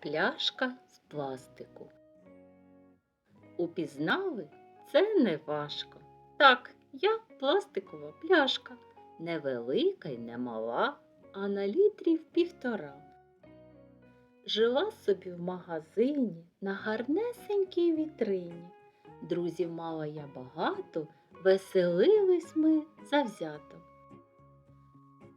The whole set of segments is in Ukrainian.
Пляшка з пластику. Упізнали? Це не важко. Так, я пластикова пляшка. Невелика й не мала, а на літрів півтора. Жила собі в магазині на гарнесенькій вітрині. Друзів мала я багато, веселились ми завзято.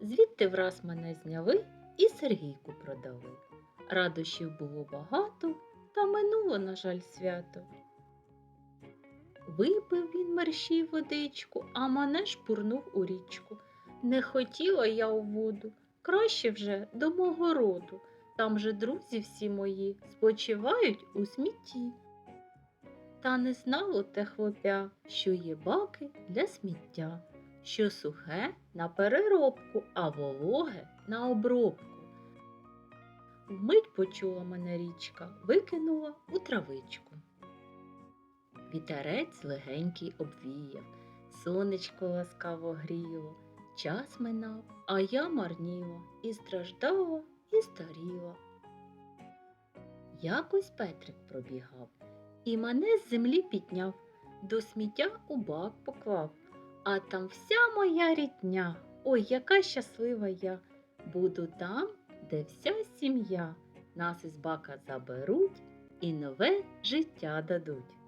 Звідти враз мене зняли і Сергійку продали. Радощів було багато, та минуло, на жаль, свято. Випив він мерщій водичку, а мене шпурнув у річку. Не хотіла я у воду, краще вже до мого роду. Там же друзі всі мої спочивають у смітті. Та не знало те хлопя, що є баки для сміття, що сухе на переробку, а вологе на обробку. Вмить почула мене річка, викинула у травичку. Вітерець легенький обвіяв, сонечко ласкаво гріло, час минав, а я марніла і страждала, і старіла. Якось Петрик пробігав і мене з землі підняв, до сміття у бак поклав, а там вся моя рідня. Ой, яка щаслива я! Буду там, де вся сім'я. Нас із бака заберуть і нове життя дадуть.